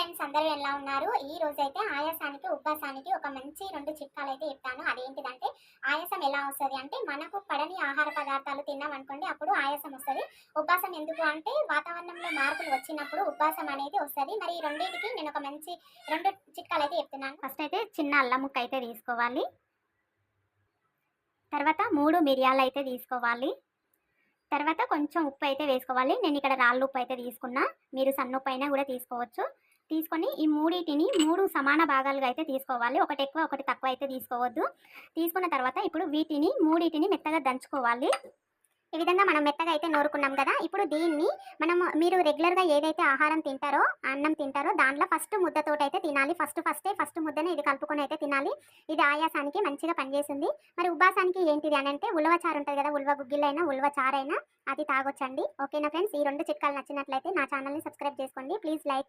Friends అందరూ ఎలా ఉన్నారు? ఈ రోజు అయితే ఆయాసానికి ఉబ్బసానికి ఒక మంచి రెండు చిట్కాలు అయితే చెప్తాను. అదేంటిదంటే ఆయాసం ఎలా వస్తుంది అంటే మనకు పడని ఆహార పదార్థాలు తిన్నాం అనుకోండి అప్పుడు ఆయాసం వస్తుంది. ఉబ్బాసం ఎందుకు అంటే వాతావరణంలో మార్పులు వచ్చినప్పుడు ఉబ్బసం అనేది వస్తుంది. మరి ఈ రెండింటికి నేను ఒక మంచి రెండు చిట్కాలు అయితే చెప్తున్నాను. ఫస్ట్ అయితే చిన్న అల్లం ముక్క అయితే తీసుకోవాలి. తర్వాత మూడు మిరియాలు అయితే తీసుకోవాలి. తర్వాత కొంచెం ఉప్పు అయితే వేసుకోవాలి. నేను ఇక్కడ రాళ్ళు ఉప్పు అయితే తీసుకున్నా. మీరు సన్న ఉప్పు అయినా కూడా తీసుకోవచ్చు. తీసుకొని ఈ మూడింటిని మూడు సమాన భాగాలుగా అయితే తీసుకోవాలి. ఒకటి ఎక్కువ ఒకటి తక్కువ అయితే తీసుకోవద్దు. తీసుకున్న తర్వాత ఇప్పుడు వీటిని మూడింటిని మెత్తగా దంచుకోవాలి. ఈ విధంగా మనం మెత్తగా అయితే నూరుకున్నాం కదా. ఇప్పుడు దీన్ని మనం మీరు రెగ్యులర్గా ఏదైతే ఆహారం తింటారో అన్నం తింటారో దాంట్లో ఫస్ట్ ముద్దతోటి అయితే తినాలి. ఫస్ట్ ఫస్టే ఫస్ట్ ముద్దనే ఇది కలుపుకొని అయితే తినాలి. ఇది ఆయాసానికి మంచిగా పనిచేస్తుంది మరి ఉబాసానికి ఏంటిది అని అంటే ఉలవ చారు ఉంటుంది కదా ఉలవ గుగ్గిళ్ళైనా ఉలవ చారైనా అది తాగొచ్చండి. ఓకేనా ఫ్రెండ్స్? ఈ రెండు చిట్కాలు నచ్చినట్లయితే నా ఛానల్ని సబ్స్క్రైబ్ చేసుకోండి. Please like